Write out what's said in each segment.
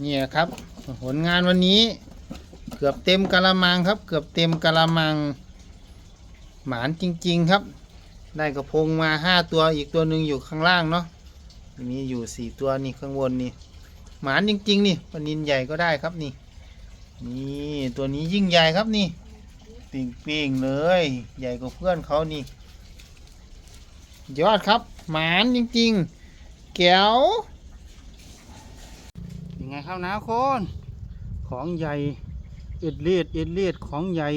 เนี่ยครับ ผลงานวันนี้เกือบเต็มกะละมังครับ เกือบเต็มกะละมัง หมานจริง ๆครับ ได้กระพงมาห้าตัวอีกตัวหนึ่งอยู่ข้างล่างเนาะมีอยู่สี่ตัวนี่ข้างบนนี่หมานจริง ๆ นี่ปนินใหญ่ก็ได้ครับนี่ นี่ตัวนี้ยิ่งใหญ่ครับนี่ปิ่งปิงๆเลย ใหญ่กว่าเพื่อนเขานี่ ยอดครับ หมานจริง ๆ แก้วังไงครับนะคนของใหญ่เอ็ดเลียดเอ็ดเลียดของใหญ่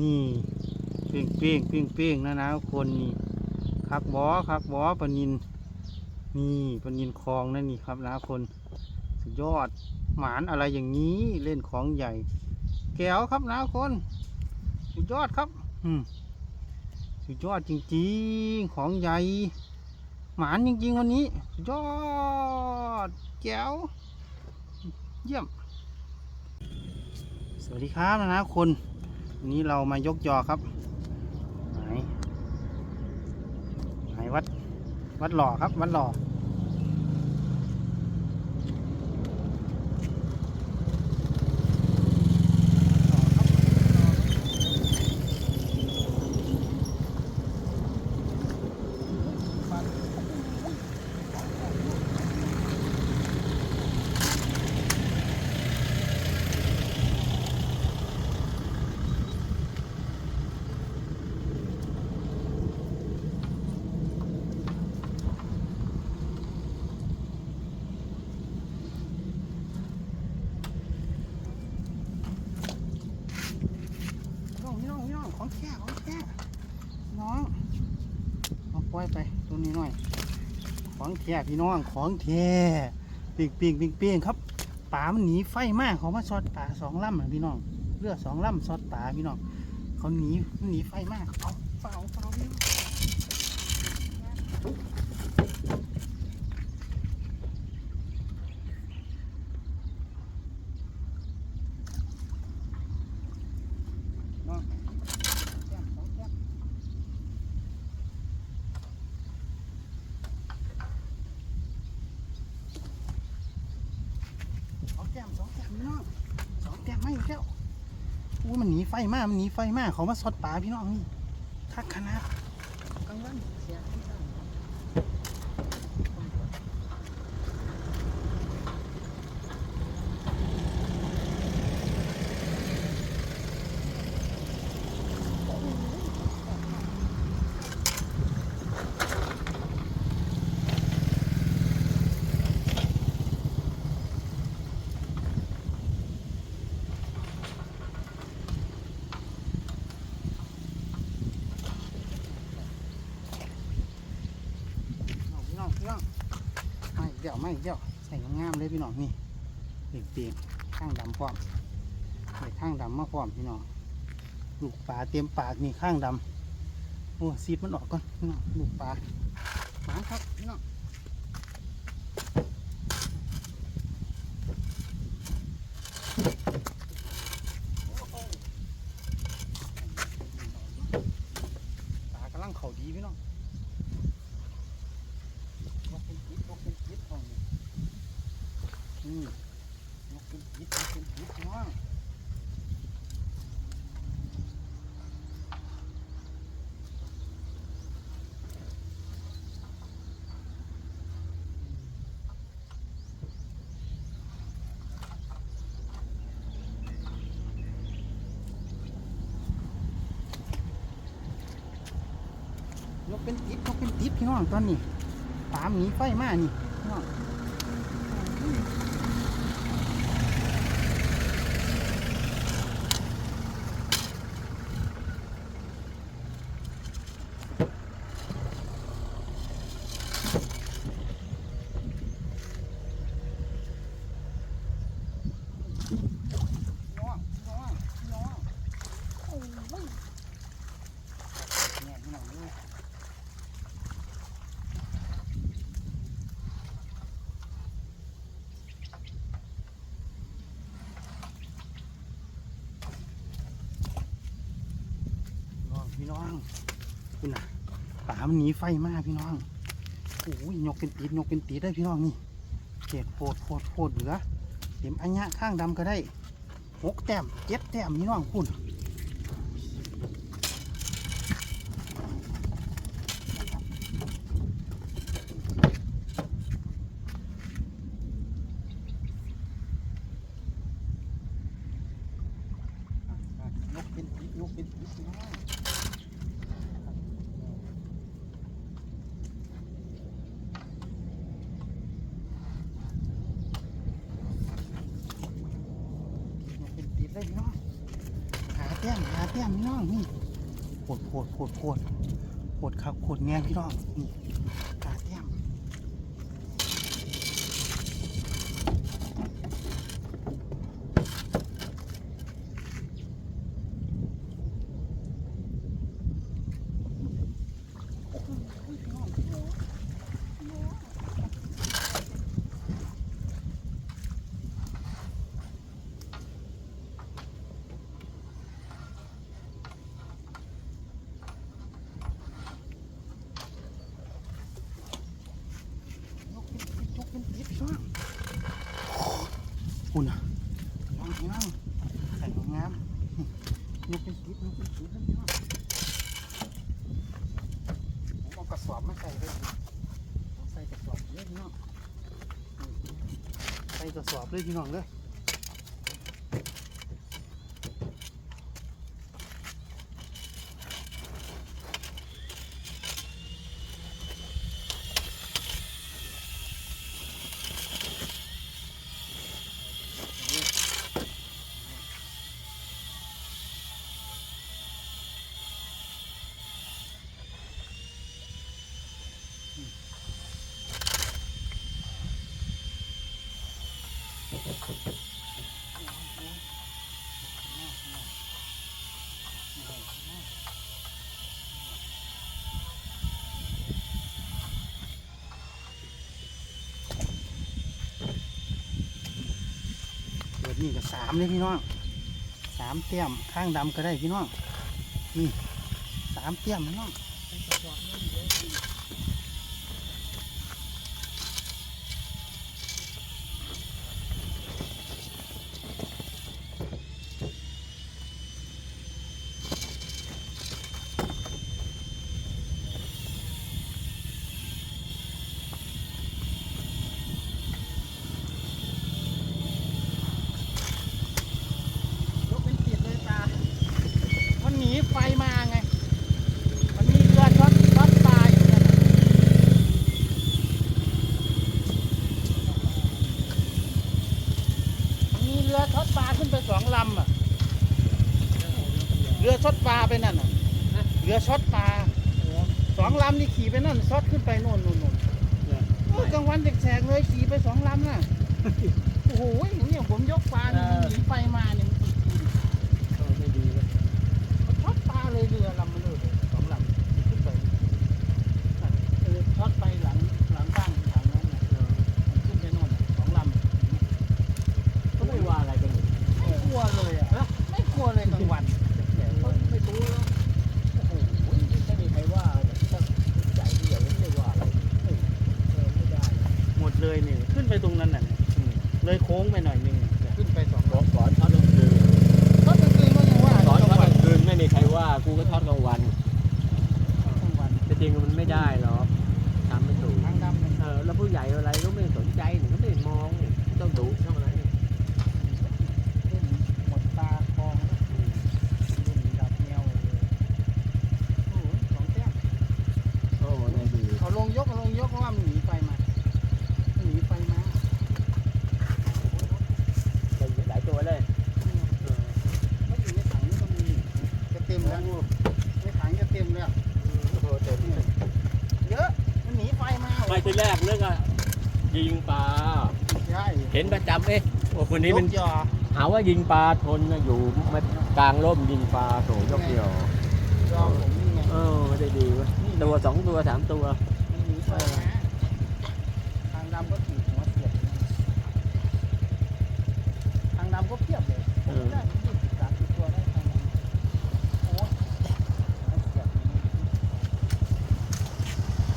นี่เป้งเป้งเป้งเป้งนะนะคนนี่คักบอคักบอปนินนี่ปนินคลองนั่นนี่ครับนะคนสุดยอดหมานอะไรอย่างนี้เล่นของใหญ่ แก้วครับนะคนสุดยอดครับสุดยอดจริงๆของใหญ่ หมานจริงๆวันนี้ สุดยอดแก้ว เยี่ยม สวัสดีครับนะนะคนวันนี้เรามายกยอครับ ไหน ไหนวัด วัดหล่อครับ วัดหล่อ น้องพี่น้องพี่น้องของแท้ของแท้น้องเอาปล่อยไปตัวนี้หน่อย ของแท้พี่น้องของแท้ปิ่งปิ่งปิ่งปิ่งครับป่ามันหนีไฟมากเขามาซอดป่าสองลำอะพี่น้องเรือสองลำซอดป่าพี่น้องเขาหนีหนีไฟมากเอาเฝ้าเฝ้าพี่น้องน้องแก้มสองแก้มสองแก้มสองแก้ม พี่น้องสองแต้มไม่อีกแล้วอู้มันหนีไฟมากมันหนีไฟมากเขามาซดป่าพี่น้องนี่ทักคณะกลางวันเสียที่สั่ง พี่น้องพี่น้องไม่เดี่ยวไม่เดี่ยวใส่งามๆเลยพี่น้องนี่เปีข้างดำพร้อมใส่ข้างดำมาพร้อมพี่น้องลูกปลาเตรียมปากนี่ข้างดำโอ้ซีดมันออกก่อนพี่น้องลูกปลาหมาครับพี่น้องปลากำลังเข่าดีพี่น้อง นกเป็นพิษนกเป็นพิษของนี่อืมนกเป็นพิษนกเป็นพิษน้องนก เป็นพิษนกเป็นติดพี่น้องตอนนี้ปามหนีไฟมานี่พี่น้อง หนีไฟมากพี่น้องโอ้ยยกเป็นตีดยกเป็นตีดได้พี่น้องนี่เจ็ดโพดโพดโพดเหลือเต็มอัญญะข้างดำก็ได้หกแต้มเจ็ดแต้มพี่น้องคุณ เนี่ยพี่น้อง Đi 场的。ี่ก็สามเลยพี่น้องสามเตี้ยมข้างดำก็ได้พี่น้องนี่สามเตี้ยมพี่น้องันเด็กแสกเลยขี่ไปสองลำน่ะ โอ้โหเนี่ยผมยกปลาหนีไปมาเนี่ยไม่ดีเลยชอตปลาเลยเรือลำ เห็นประจำเอ๊ะโอ้คนนี้มันยอหาว่ายิงปลาทนอยู่มากลางร่มยิงปลาโถยกเดียวเออไม่ได้ดีวะตัวสองตัวสามตัวทางดำก็ขี่หัวเสียบทางดำก็เพียบเลยวันเสียบอ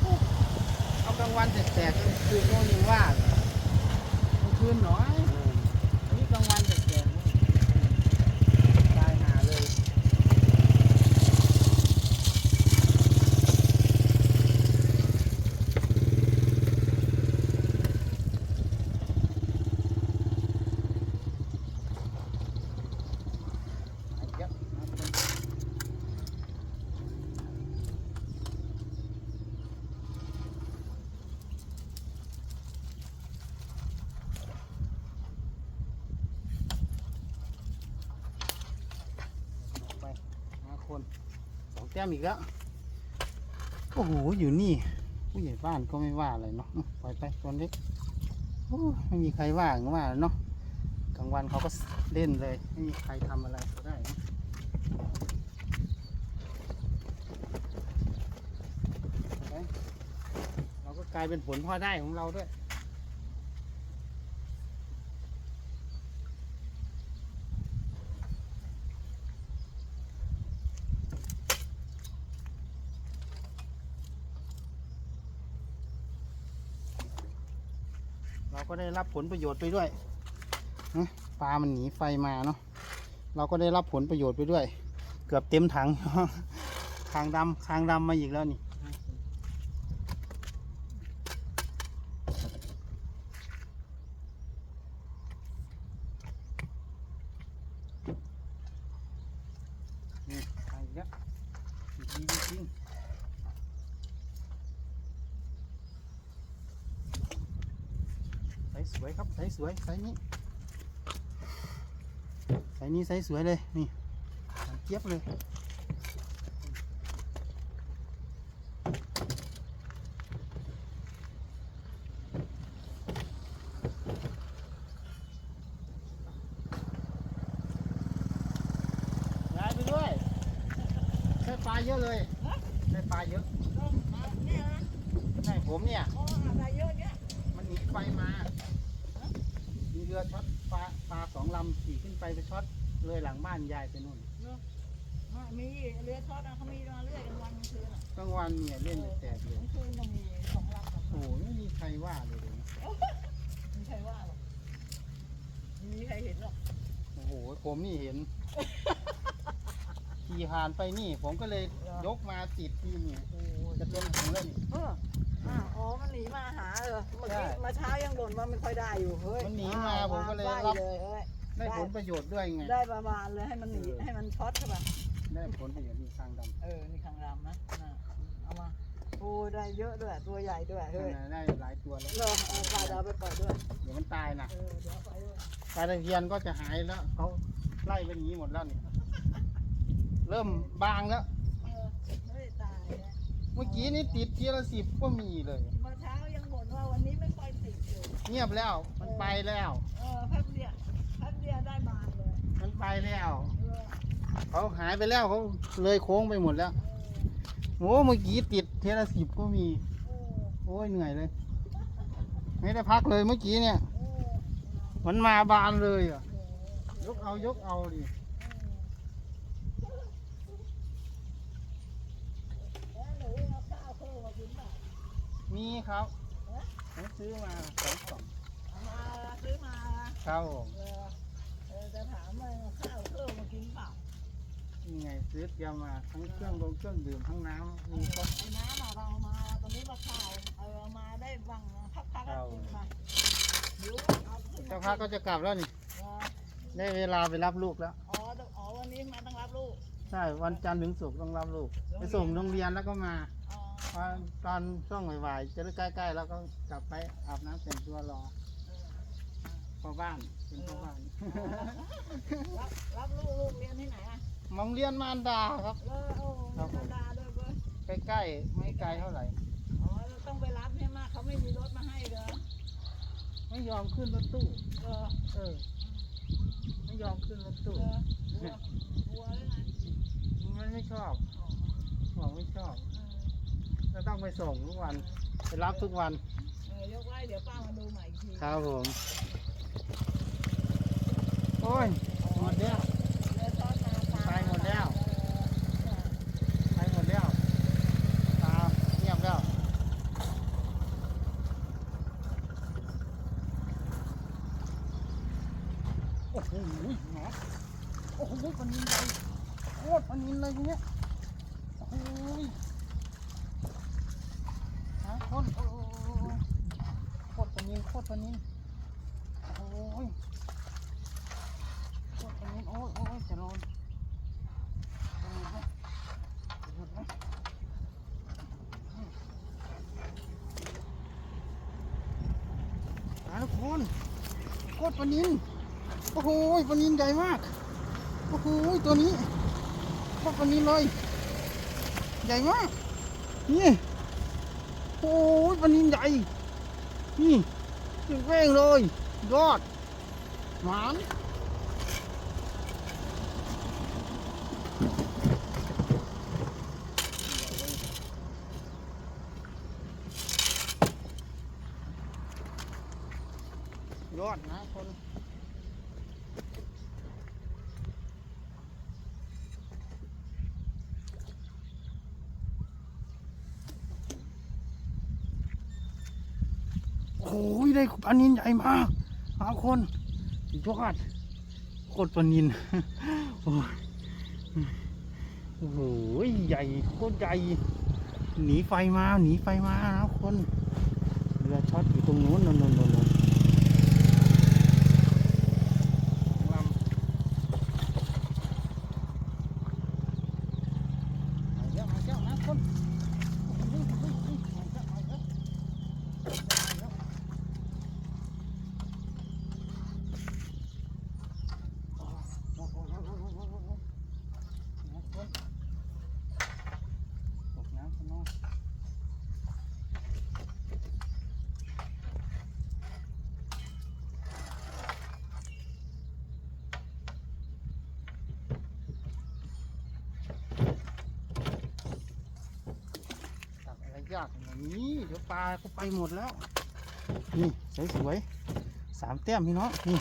โอเอากลางวันแตกคืนก็ยังว่า No. มอีกแล้วโอ้โหอยู่นี่ ผู้ใหญ่บ้านก็ไม่ว่าอะไรเนาะปล่อยไปตัวเล็กไม่มีใครว่าก็ว่าเนาะกลางวันเขาก็เล่นเลย ไม่มีใครทำอะไรก็ได้เราก็กลายเป็นผลพลอได้ของเราด้วย ก็ได้รับผลประโยชน์ไปด้วยนะปลามันหนีไฟมาเนาะเราก็ได้รับผลประโยชน์ไปด้วย เกือบเต็มถังคางดำคางดำมาอีกแล้วนี่นี่ไปอีกแล้วดีจริงๆ ใสวยครับใสสวยใสนี้ใสนี้ใสสวยเลยนี่เจี๊ยบเลยายไปด้วยได้ปลาเยอะเลยได้ปลาเยอะใช่ผมเนี่ย มันหนีไฟมา มีเรือช็อตปลาปลาสองลำขี่ขึ้น ไปไปช็อตเลยหลังบ้านยายไปนู่นมีเรือทอดเขามีมาเรื่อยกันวันกลางคืนอะกลางวันเนี่ยเล่นแต่แตกเลยกลางคืนยังมีสองลำกับโอ้โหไม่มีใครว่าเลยเลยไม่ใช่ว่าหรอกไม่มีใครเห็นหรอกโอ้โหผมนี่เห็นขี่ผ่านไปนี่ ผมก็เลยยกมาติดที่นี่โอ้โหจะเต็มถุงแล้วนี่เอออ้าวอ๋อมันหนีมาหาเออเมื่อใช่กี้มาเช้ายังบ่นว่าไม่ค่อยได้อยู่เฮ้ยมันหนีมาอ้วผมก็เลยได้รับเลยเฮ้ย ได้ผลประโยชน์ด้วยไง ได้ประมาณเลยให้มันหนีเออ ให้มันช็อตใช่ป่ะได้ผลประโยชน์นี่ทางดำเออนี่ขังรำนะน่ะเอามาโอ้ได้เยอะด้วยตัวใหญ่ด้วยเฮ้ยได้หลายตัวแล้วเลอเออปลาเดี๋ยวเอาไปปล่อยด้วยเดี๋ยวมันตายนะเออเดี๋ยวเอาไปด้วยปลาตะเพียนก็จะหายแล้วเขาไล่ไปหนีหมดแล้วนี่เริ่มบางแล้ว เออเฮ้ยตายแล้วเมื่อกี้นี่ติดทีละสิบก็มีเลย เมื่อเช้ายังบ่นว่าวันนี้ไม่ค่อยติดอยู่เงียบแล้วมันไปแล้ว เออแป๊ ไปแล้วเออเขาหายไปแล้วเขาเลยโค้งไปหมดแล้วโอ้เมื่อกี้ติดเทละสิบก็มีเออโอ้ยเหนื่อยเลย ไม่ได้พักเลยเมื่อกี้เนี่ยเออมันมาบานเลยอะ ยกเอายกเอาดิแล้วหนูเอาข้าวเพิ่มมากินเปล่ามีครับผมซื้อมาสองกล่องเอามาซื้อมาครับผม เออเออจะถามว่าเอาข้าวเพิ่มมากินเปล่า นี่ไงซื้อเตรียมมาทั้งเครื่องดงเครื่องดื่มทั้งน้ำเอมีอครบไอ้น้ำอะเราเอามาตอนนี้ว่าข้าวเออเอามาได้บังพักๆก็กินไปเดี๋ยวเอาขึ้นเจ้าพักก็จะกลับแล้วนี่เออได้เวลาไปรับลูกแล้ว อ๋อต้องอ๋อวันนี้มาต้องรับลูกใช่วันจันทร์ถึงศุกร์ต้องรับลูก ไปส่งโรงเรียนแล้วก็มาอ๋อตอนตอนช่วงบ่ายๆจะได้ใกล้ๆแล้วก็กลับไปอาบน้ำแต่งตัวรอเออพ่อบ้านเป็นพ่อบ้าน รับรับลูกลูกเรียนที่ไหนอะ มองเรียนมารดาครับ เออโอ้ครับผมธรรมดาด้วยเว้ยใกล้ๆไม่ไกลเท่าไหร่ อ๋อเราต้องไปรับใช่ไหมเขาไม่มีรถมาให้เหรอไม่ยอมขึ้นรถตู้ เออเออ ไม่ยอมขึ้นรถเอตู้อกลัวกลัวเลยนะมันไม่ชอบอ๋อบอกไม่ชอบเออจะต้องไปส่งทุกวัน ไปรับทุกวัน เออยกไว้เดี๋ยวป้ามาดูใหม่อีกทีครับผม โอ้ยหมดแล้ว เรือซอสมาปลา ไปหมดแล้ว เออ ไปหมดแล้วตาเงียบแล้ว โอ้โหหมาโอ้โหปลานินใหญ่โคตรปลานินเลยทีเนี้ยโอ้โหหาคนโอ้โหโคตรปลานินโคตรปลานินโอ้โหโคตรปลานินโอ้ยโอ้ยจะโดนจะโดนไหมจะโดนไหมหาทุกคนโค ตรปลานินโอ้โหปลานินใหญ่มาก โอ้โหตัวนี้โคตรปลานินเลย ใหญ่มาก นี่ โอ้ยปลานินใหญ่ นี่แว่งเลยยอดหวาน ยอดนะคน โอ้ยได้ปลานินใหญ่มากหาคนยอดโคตรปนินโอ้โหใหญ่โคตรใหญ่หนีไฟมาหนีไฟมานะคนเรือช็อตอยู่ตรงนู้นนนนนนนลำมาเยอะมาเยอะนะคนเฮ้ยเฮ้ยเฮ้ยมาเยอะมาเยอะมาเยอะโอ้โหโอ้โหโอ้โหโอ้โหโอ้โหนะคนตกน้ำข้างนอก ตักอะไรยากอย่างนี้เดี๋ยวปลา ก็ไปหมดแล้ว นี่สวยๆสามแต้มพี่น้องนี่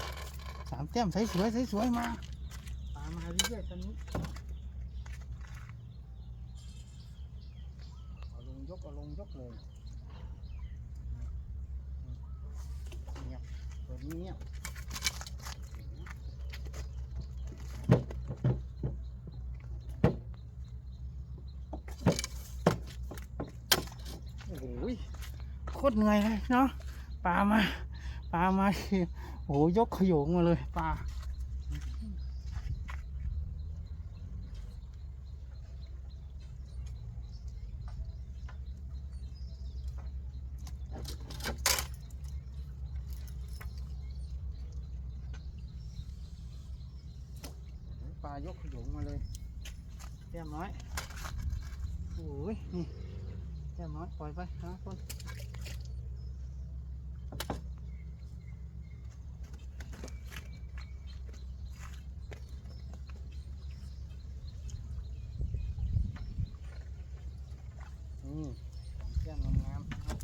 สามแต้มสวยๆสวยๆมาปลามาเรื่อยๆตอนนี้เอาลงยกเอาลงยกเลยเงียบตัวนี้เงียบโอ้โหโค ตรเหนื่อยเลยเนาะปลามาปลามาโอ้โหยกขโยงมาเลยปลาปลายกขโยงมาเลยแต้มน้อยโอ้ยนี่แต้มน้อยปล่อยไปนะคนของแก้มงามๆนะครับ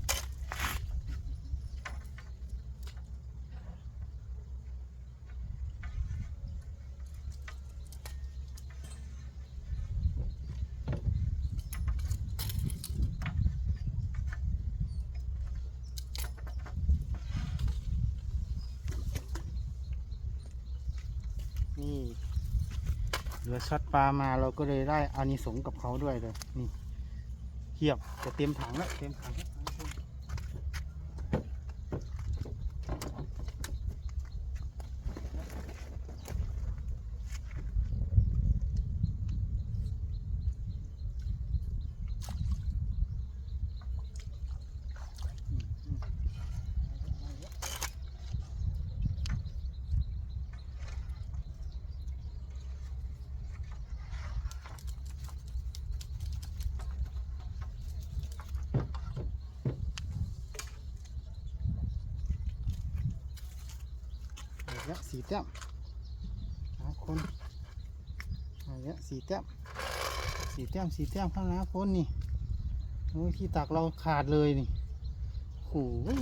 นี่ เรือช็อตปลามาเราก็เลยได้อานิสงส์กับเขาด้วยเลยนี่เทียบจะเต็มถังแล้วเต็มถังแล้วเอาละสี่แต้มหาคนเอะสี่แต้มสี่แต้มสี่แต้มข้างหน้าคนนี่โอ้ยที่ตักเราขาดเลยนี่โอ้ย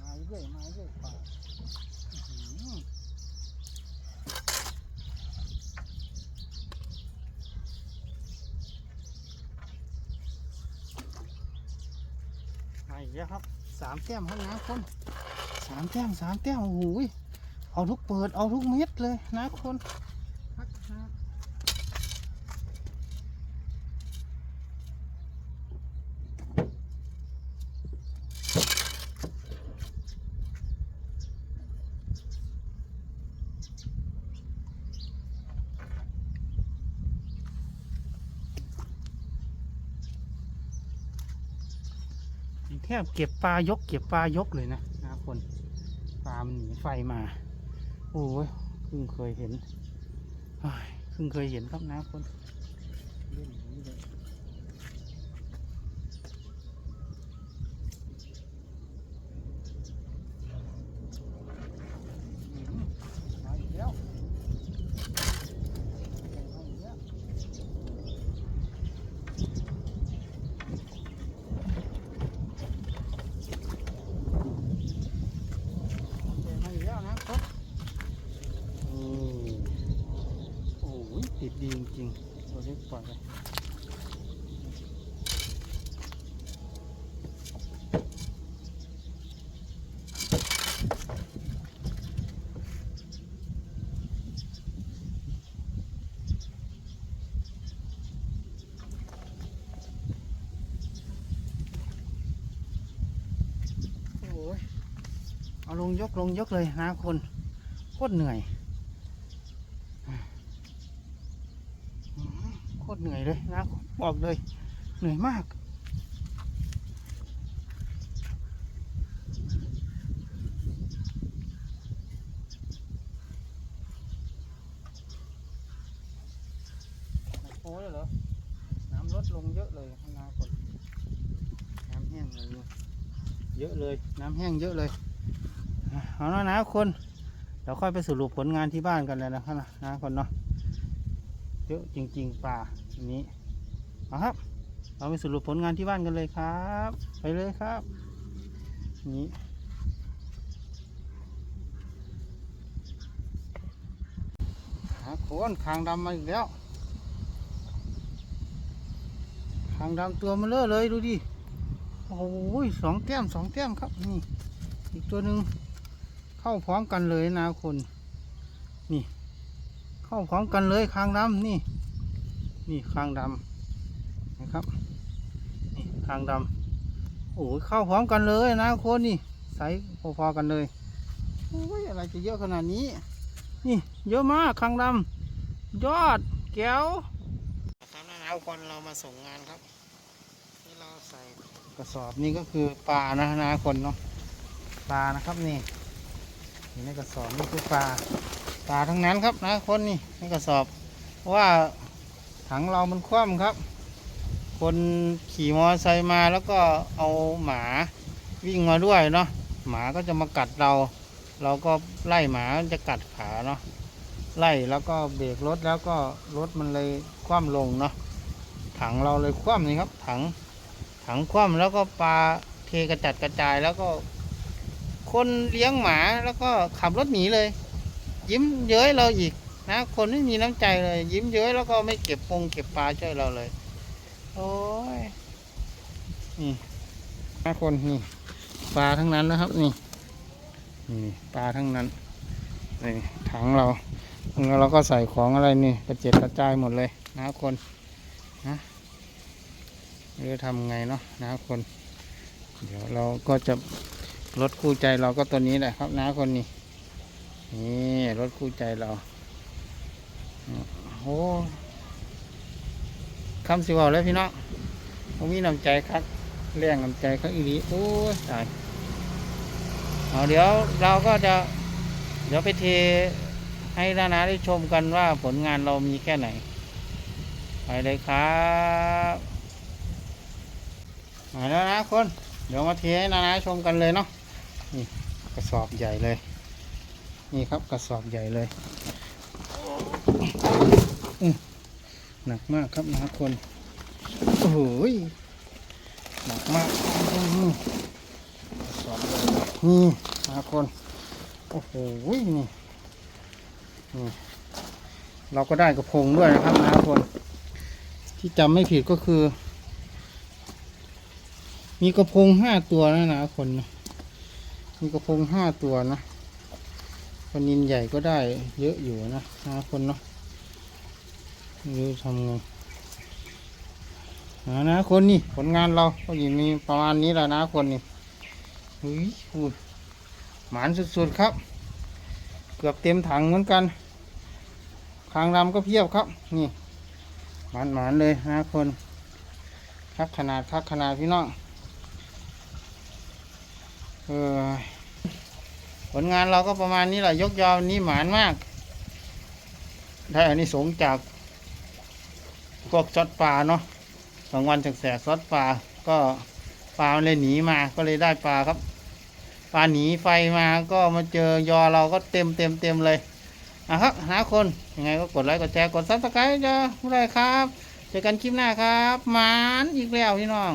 มาเรื่อยมาเรื่อยป่าอื้อหือมาอีกแล้วครับสาม แต้มห้องน้ำคนสามแต้มสามแต้มโอ้โหยเอาทุกเปิดเอาทุกเม็ดเลยนะคน ทบเก็บปลายก เก็บปลายกเลยนะนะคนปลามันหนีไฟมา โอ้ยเพิ่งเคยเห็นเพิ่งเคยเห็นครับนะคนเล่นอย่างนี้เลยอืมมาอีกแล้วมาอีกแล้วเจอมาอีกแล้วนะครับอืมโอ้ยติ ดีจริงๆตัวเล็กปล่อยไปโอ้ยเอาลงยกลงยกเลยนะคนโคตรเหนื่อย อืมโค ตรเหนื่อยเลยนะบอกเลย เหนื่อยมาก โอ้ยเหรอ น้ำลดลงเยอะเลยข้างหน้าคนน้ำแห้งเลยเยอะเลย น้ำแห้งเยอะเลยอะเอาแล้วนะคนเดี๋ยวค่อยไปสรุปผลงานที่บ้านกันเลยนะครับนะนะคนเนาะเยอะจริง ๆป่าันนี้เอาครับ เราไปสรุปผลงานที่บ้านกันเลยครับ ไปเลยครับนี่หาโคนคางดำมาอีกแล้วคางดำตัวมันเลอะเลยดูดิโอ้โหสองแต้มสองแต้มครับนี่อีกตัวหนึ่งเข้าพร้อมกันเลยนะคน นี่ เข้าพร้อมกันเลยคางดำนี่ นี่คางดำนะครับนี่คางดำโอ้ยเข้าพร้อมกันเลยนะคนนี่ใสพอๆกันเลยโอ้ยอะไรจะเยอะขนาดนี้ นี่เยอะมากคางดำยอดแก้วครับนะคนเรามาส่งงานครับนี่เราใส่กระสอบนี่ก็คือปลานะนะคนเนาะปลานะครับนี่นี่ในกระสอบนี่คือปลาปลาทั้งนั้นครับนะคนนี่ในกระสอบเพราะว่า ถังเรามันคว่ำครับ คนขี่มอเตอร์ไซค์มาแล้วก็เอาหมาวิ่งมาด้วยเนาะหมาก็จะมากัดเรา เราก็ไล่หมาจะกัดขาเนาะไล่แล้วก็เบรกรถแล้วก็รถมันเลยคว่ำลงเนาะถังเราเลยคว่ำนี่ครับ ถังถังคว่ำแล้วก็ปลาเทกระจัดกระจายแล้วก็ คนเลี้ยงหมาแล้วก็ขับรถหนีเลย ยิ้มเย้ยเราอีก นะคนไม่มีน้ำใจเลย ยิ้มเย้ยแล้วก็ไม่เก็บปงเก็บปลาช่วยเราเลย โอ้ยนี่นะคนนี่ปลาทั้งนั้นนะครับ นี่นี่ปลาทั้งนั้นนี่ถังเราแล้วเราก็ใส่ของอะไรนี่กระเจ็ดกระจายหมดเลยนะคนนะไม่รู้ทำไงเนาะนะคน เดี๋ยวเราก็จะรถคู่ใจเราก็ตัวนี้แหละครับนะคนนี่นี่รถคู่ใจเรา โอ้คำสิบอกเลยพี่น้องผมมีน้ำใจครับแรงน้ำใจครับอีหลีโอ้ยตายเอาเดี๋ยวเราก็จะ เดี๋ยวไปเทให้นานาได้ชมกันว่าผลงานเรามีแค่ไหน ไปเลยครับมาแล้วนะคน เดี๋ยวมาเทให้นานาชมกันเลยเนาะนี่กระสอบใหญ่เลย นี่ครับกระสอบใหญ่เลย หนักมากครับนะคน โอ้โหหนักมากสอบใหญ่นี่นะคน โอ้โหนี่นี่เราก็ได้กระพงด้วยนะครับนะคน ที่จำไม่ผิดก็คือ มีกระพงห้าตัวนะนะคนนะมีกระพงห้าตัวนะ ลานินใหญ่ก็ได้เยอะอยู่นะนะคนเนาะไม่รู้ทำไงนะนะคนนี่ผลงานเราก็อยู่มีประมาณนี้แหละนะคนนี่เฮ้ยพูดหมานสุดๆครับ เกือบเต็มถังเหมือนกันคางดำก็เพียบครับ นี่หมานหมานๆเลยนะคน ครับขนาดครับขนาดพี่น้องเออ ผลงานเราก็ประมาณนี้แหละยกยอวันนี้หมานมาก ได้อันนี้สงจากพวกซอดปลาเนาะสองวันแสกๆซอดปลาก็ปลาเลยหนีมาก็เลยได้ปลาครับปลาหนีไฟมาก็มาเจอยอเราก็เต็มเต็มเต็มเลยอะครับหาคนยังไงก็กดไลค์กดแชร์กดซับสไครต์จะไม่ได้ครับเจอกันคลิปหน้าครับหมานอีกแล้วพี่น้อง